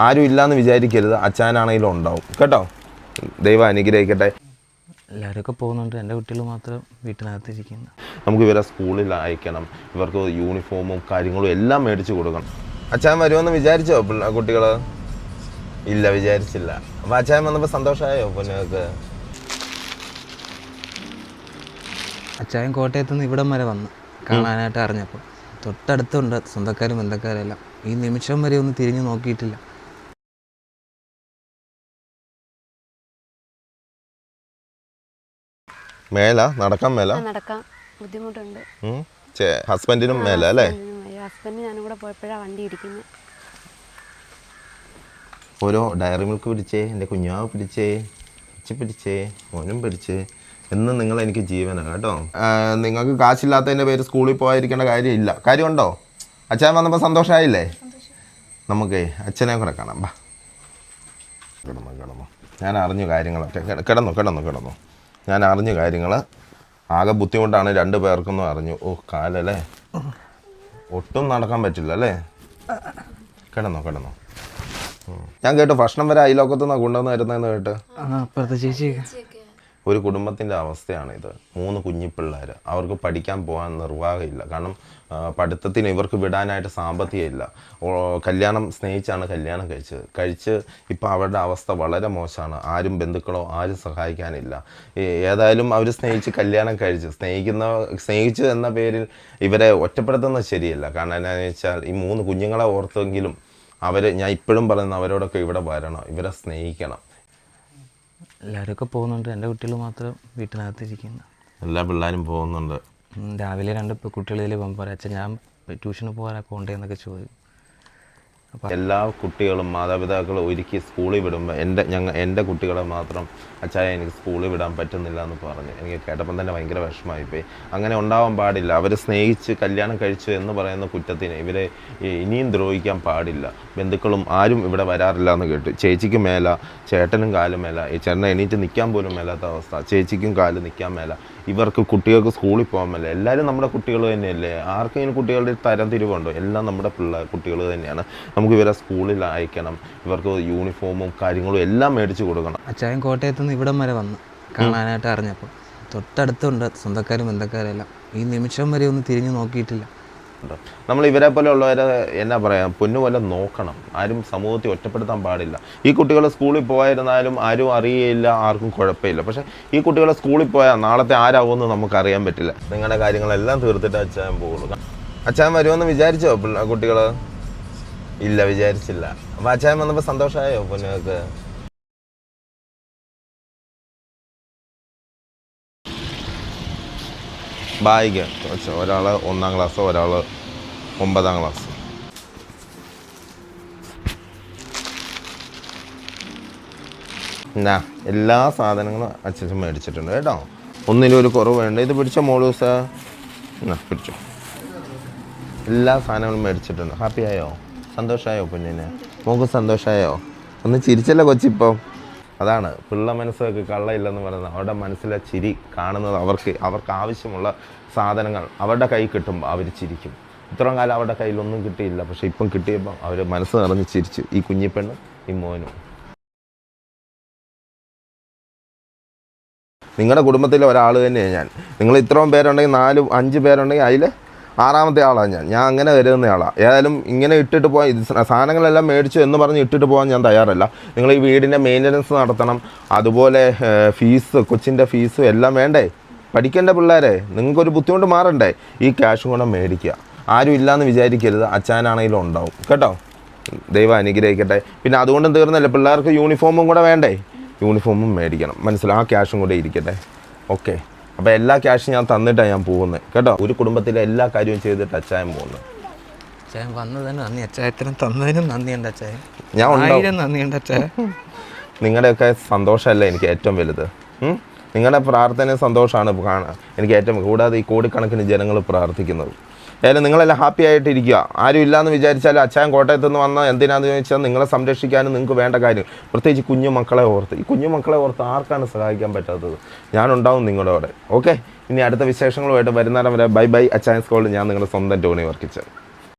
ആരും ഇല്ലാന്ന് വിചാരിക്കരുത്. അച്ഛനാണെങ്കിലും ഉണ്ടാവും. കേട്ടോ? ദൈവം അനുഗ്രഹിക്കട്ടെ. എല്ലാവരൊക്കെ പോകുന്നുണ്ട്. എന്റെ കുട്ടികൾ മാത്രം വീട്ടിനകത്ത് ഇരിക്കുന്നു. നമുക്ക് ഇവരെ സ്കൂളിൽ അയക്കണം. ഇവർക്ക് യൂണിഫോമും കാര്യങ്ങളും എല്ലാം മേടിച്ച് കൊടുക്കണം. അച്ഛൻ വരുമെന്ന് വിചാരിച്ചോ കുട്ടികൾ ഇല്ല വിചാരിച്ചില്ല. അപ്പം അച്ഛൻ വന്നപ്പോൾ സന്തോഷമായോ പൊന്നുങ്ങൾക്ക് അച്ചായൻ കോട്ടയത്ത് നിന്ന് ഇവിടം വരെ വന്നു കാണാനായിട്ട് അറിഞ്ഞപ്പോൾ തൊട്ടടുത്തുണ്ട് സ്വന്തക്കാരും ബന്ധക്കാരും എല്ലാം. ഈ നിമിഷം വരെ ഒന്ന് തിരിഞ്ഞു നോക്കിയിട്ടില്ല. മേല? നടക്കാൻ മേല? നടക്കാൻ നടക്കാം. ബുദ്ധിമുട്ടുണ്ട്. ഹസ്ബൻഡിനും മേല അല്ലേ? ഹസ്ബൻഡ് ഞാനും കൂടെ പോയപ്പോഴാണ് വണ്ടി ഇരിക്കുന്നത് ഓരോ ഡയറി മിൽക്ക് പിടിച്ചേ എന്റെ കുഞ്ഞാവ് പിടിച്ചേ പിടിച്ച് പിടിച്ചേ മോനും പിടിച്ചേ എന്നും നിങ്ങൾ എനിക്ക് ജീവനാണ് കേട്ടോ. നിങ്ങൾക്ക് കാശില്ലാത്തതിന്റെ പേര് സ്കൂളിൽ പോയിരിക്കേണ്ട കാര്യമില്ല. കാര്യമുണ്ടോ? അച്ഛൻ വന്നപ്പോൾ സന്തോഷമായില്ലേ നമുക്ക് അച്ഛനെ കൂടെ കാണാം. ബാ. കിടന്നു കിടന്നു. ഞാൻ അറിഞ്ഞു കാര്യങ്ങളൊക്കെ. കിട- കിടന്നു കിടന്നു കിടന്നു. ഞാൻ അറിഞ്ഞു കാര്യങ്ങൾ ആകെ ബുദ്ധിമുട്ടാണ് രണ്ട് പേർക്കൊന്നും അറിഞ്ഞു. ഓ കാലല്ലേ? ഒട്ടും നടക്കാൻ പറ്റില്ല അല്ലേ? കിടന്നോ കിടന്നോ. ഞാൻ കേട്ടു ഭക്ഷണം വരെ അയലോക്കത്തുനിന്നാണ് കൊണ്ടുവന്ന് വരുന്നതെന്ന് കേട്ട്. ചേച്ചിയൊക്കെ. ഒരു കുടുംബത്തിന്റെ അവസ്ഥയാണ് ഇത്. മൂന്ന് കുഞ്ഞിപ്പിള്ളേർ അവർക്ക് പഠിക്കാൻ പോകാൻ നിർവാഹമില്ല. കാരണം പഠിത്തത്തിന് ഇവർക്ക് വിടാനായിട്ട് സാമ്പത്തികമില്ല. കല്യാണം സ്നേഹിച്ചാണ് കല്യാണം കഴിച്ചത്. കഴിച്ച് ഇപ്പോൾ അവരുടെ അവസ്ഥ വളരെ മോശമാണ്. ആരും ബന്ധുക്കളോ ആരും സഹായിക്കാനില്ല. ഏതായാലും അവർ സ്നേഹിച്ച് കല്യാണം കഴിച്ച്. സ്നേഹിക്കുന്ന സ്നേഹിച്ചു എന്ന പേരിൽ ഇവരെ ഒറ്റപ്പെടുത്തുന്നത് ശരിയല്ല. കാരണം എന്താണെന്ന് വെച്ചാൽ ഈ മൂന്ന് കുഞ്ഞുങ്ങളെ ഓർത്തെങ്കിലും അവർ ഞാൻ ഇപ്പോഴും പറയുന്ന അവരോടൊക്കെ ഇവിടെ വരണം. ഇവരെ സ്നേഹിക്കണം. എല്ലാവരൊക്കെ പോകുന്നുണ്ട്. എന്റെ കുട്ടികൾ മാത്രം വീട്ടിനകത്തിരിക്കുന്നു. എല്ലാ പിള്ളേരും പോകുന്നുണ്ട്. രാവിലെ രണ്ട് കുട്ടികളിൽ പോകുമ്പോൾ അച്ഛൻ ഞാൻ ട്യൂഷന് പോകാനൊക്കെ ഉണ്ടെന്നൊക്കെ എന്നൊക്കെ എല്ലാ കുട്ടികളും മാതാപിതാക്കളും ഒരുക്കി സ്കൂളിൽ വിടുമ്പോൾ എന്റെ ഞങ്ങൾ എന്റെ കുട്ടികളെ മാത്രം അച്ചായ എനിക്ക് സ്കൂളിൽ വിടാൻ പറ്റുന്നില്ല എന്ന് പറഞ്ഞു എനിക്ക് കേട്ടപ്പം തന്നെ ഭയങ്കര വിഷമമായിപ്പോയി. അങ്ങനെ ഉണ്ടാവാൻ പാടില്ല. അവർ സ്നേഹിച്ച് കല്യാണം കഴിച്ചു എന്ന് പറയുന്ന കുറ്റത്തിന് ഇവരെ ഇനിയും ദ്രോഹിക്കാൻ പാടില്ല. ബന്ധുക്കളും ആരും ഇവിടെ വരാറില്ല എന്ന് കേട്ടു. ചേച്ചിക്ക് മേല ചേട്ടനും കാലും മേല ചേട്ടനെ എണീറ്റ് നിൽക്കാൻ പോലും മേലാത്ത അവസ്ഥ. ചേച്ചിക്കും കാൽ നിൽക്കാൻ മേല. ഇവർക്ക് കുട്ടികൾക്ക് സ്കൂളിൽ പോകാൻ മേല. എല്ലാവരും നമ്മുടെ കുട്ടികൾ തന്നെയല്ലേ? ആർക്കെങ്കിലും കുട്ടികളുടെ തരം തിരിവുണ്ടോ? എല്ലാം നമ്മുടെ പിള്ളേർ കുട്ടികൾ തന്നെയാണ്. നമുക്ക് ഇവരെ സ്കൂളിൽ അയക്കണം. ഇവർക്ക് യൂണിഫോമും കാര്യങ്ങളും എല്ലാം മേടിച്ച് കൊടുക്കണം. അച്ചായൻ കോട്ടയത്ത് നിന്ന് ഇവിടം വരെ വന്നു കാണാനായിട്ട് അറിഞ്ഞപ്പോൾ തൊട്ടടുത്തുണ്ട് സ്വന്തക്കാരും ബന്ധക്കാരും എല്ലാം. ഈ നിമിഷം വരെ ഒന്ന് തിരിഞ്ഞു നോക്കിയിട്ടില്ല. നമ്മൾ ഇവരെ പോലെ ഉള്ളവരെ എന്നാ പറയാ പൊന്നുപോലെ നോക്കണം. ആരും സമൂഹത്തെ ഒറ്റപ്പെടുത്താൻ പാടില്ല. ഈ കുട്ടികൾ സ്കൂളിൽ പോയിരുന്നാലും ആരും അറിയില്ല ആർക്കും കുഴപ്പമില്ല. പക്ഷേ ഈ കുട്ടികൾ സ്കൂളിൽ പോയാൽ നാളത്തെ ആരാവുമെന്ന് നമുക്ക് അറിയാൻ പറ്റില്ല. നിങ്ങളുടെ കാര്യങ്ങളെല്ലാം തീർത്തിട്ട് അച്ഛൻ പോകുള്ളൂ അച്ഛൻ വരുമെന്ന് വിചാരിച്ചോ കുട്ടികൾ ഇല്ല വിചാരിച്ചില്ല. അപ്പം അച്ഛൻ വന്നപ്പോൾ സന്തോഷമായോ പൊന്നുങ്ങൾക്ക്? ബായിക്ക്. ഒരാൾ ഒന്നാം ക്ലാസ് ഒരാൾ ഒമ്പതാം ക്ലാസ്. എന്നാ എല്ലാ സാധനങ്ങളും അച്ഛൻ മേടിച്ചിട്ടുണ്ട് കേട്ടോ. ഒന്നിനും ഒരു കുറവ് വേണ്ട. ഇത് പിടിച്ചോ മോളൂസ എന്നാ പിടിച്ചോ. എല്ലാ സാധനങ്ങളും മേടിച്ചിട്ടുണ്ട്. ഹാപ്പി ആയോ? സന്തോഷമായോ കുഞ്ഞിന് മോക്ക് സന്തോഷമായോ ഒന്ന് ചിരിച്ചല്ലോ കൊച്ചിപ്പം? അതാണ് പിള്ള മനസ്സൊക്കെ കള്ളയില്ലെന്ന് പറയുന്നത് അവരുടെ മനസ്സിലെ ചിരി കാണുന്നത് അവർക്ക് അവർക്ക് ആവശ്യമുള്ള സാധനങ്ങൾ അവരുടെ കൈ കിട്ടുമ്പോൾ അവർ ചിരിക്കും. ഇത്രയും കാലം അവരുടെ കയ്യിലൊന്നും കിട്ടിയില്ല പക്ഷേ ഇപ്പം കിട്ടിയപ്പോൾ അവർ മനസ്സ് നിറഞ്ഞ് ചിരിച്ചു. ഈ കുഞ്ഞിപ്പെണ്ണും ഈ മോനും. നിങ്ങളുടെ കുടുംബത്തിലെ ഒരാൾ തന്നെയാണ് ഞാൻ. നിങ്ങൾ ഇത്രയും പേരുണ്ടെങ്കിൽ നാലും അഞ്ച് പേരുണ്ടെങ്കിൽ അതിൽ ആറാമത്തെ ആളാണ് ഞാൻ. ഞാൻ അങ്ങനെ കരുതുന്ന ആളാണ് ഏതായാലും ഇങ്ങനെ ഇട്ടിട്ട് പോകാൻ ഇത് സാധനങ്ങളെല്ലാം മേടിച്ചു എന്ന് പറഞ്ഞ് ഇട്ടിട്ട് പോകാൻ ഞാൻ തയ്യാറല്ല. നിങ്ങൾ ഈ വീടിന്റെ മെയിന്റനൻസ് നടത്തണം. അതുപോലെ ഫീസ് കൊച്ചിന്റെ ഫീസ് എല്ലാം വേണ്ടേ? പഠിക്കേണ്ട പിള്ളേരെ നിങ്ങൾക്കൊരു ബുദ്ധിമുട്ട് മാറണ്ടേ? ഈ ക്യാഷും കൂടെ മേടിക്കുക. ആരും ഇല്ലയെന്ന് വിചാരിക്കരുത്. അച്ഛനാണെങ്കിലും ഉണ്ടാവും. കേട്ടോ? ദൈവം അനുഗ്രഹിക്കട്ടെ. പിന്നെ അതുകൊണ്ടും തീർന്നല്ല? പിള്ളേർക്ക് യൂണിഫോമും കൂടെ വേണ്ടേ? യൂണിഫോമും മേടിക്കണം. മനസ്സിലാവും ആ ക്യാഷും കൂടെ ഇരിക്കട്ടെ. ഓക്കെ അപ്പോൾ എല്ലാ ക്യാഷും ഞാൻ തന്നിട്ടാണ് ഞാൻ പോകുന്നത് കേട്ടോ? ഒരു കുടുംബത്തിലെ എല്ലാ കാര്യവും ചെയ്തിട്ട് അച്ചായൻ പോകുന്നത് അച്ചായൻ വന്നതിന് നന്ദി. അച്ചായത്തിനും തന്നതിനും നന്ദിയുണ്ട് അച്ചായൻ. ഞാൻ. ആയിരം നന്ദിയുണ്ട് അച്ചായൻ. നിങ്ങളുടെയൊക്കെ സന്തോഷമല്ലേ എനിക്ക് ഏറ്റവും വലുത്? നിങ്ങളുടെ പ്രാർത്ഥനയും സന്തോഷമാണ് കാണാൻ. എനിക്ക് ഏറ്റവും കൂടാതെ ഈ കോടിക്കണക്കിന് ജനങ്ങൾ പ്രാർത്ഥിക്കുന്നത്. ഏതായാലും നിങ്ങളെല്ലാം ഹാപ്പി ആയിട്ടിരിക്കുക. ആരും ഇല്ലയെന്ന് വിചാരിച്ചാൽ അച്ഛൻ കോട്ടയത്ത് നിന്ന് വന്ന എന്തിനാന്ന് ചോദിച്ചാൽ നിങ്ങളെ സംരക്ഷിക്കാനും നിങ്ങൾക്ക് വേണ്ട കാര്യം. പ്രത്യേകിച്ച് കുഞ്ഞു മക്കളെ ഓർത്ത്. ഈ കുഞ്ഞു മക്കളെ ഓർത്ത് ആർക്കാണ് സഹായിക്കാൻ പറ്റാത്തത്? ഞാനുണ്ടാവും നിങ്ങളുടെ കൂടെ. ഓക്കെ ഇനി അടുത്ത വിശേഷങ്ങളുമായിട്ട് വരുന്നേരം വരെ. ബൈ ബൈ അച്ചായൻ സ്കോളിൽ ഞാൻ നിങ്ങളുടെ സ്വന്തം ടോണി വർക്കിച്ചത്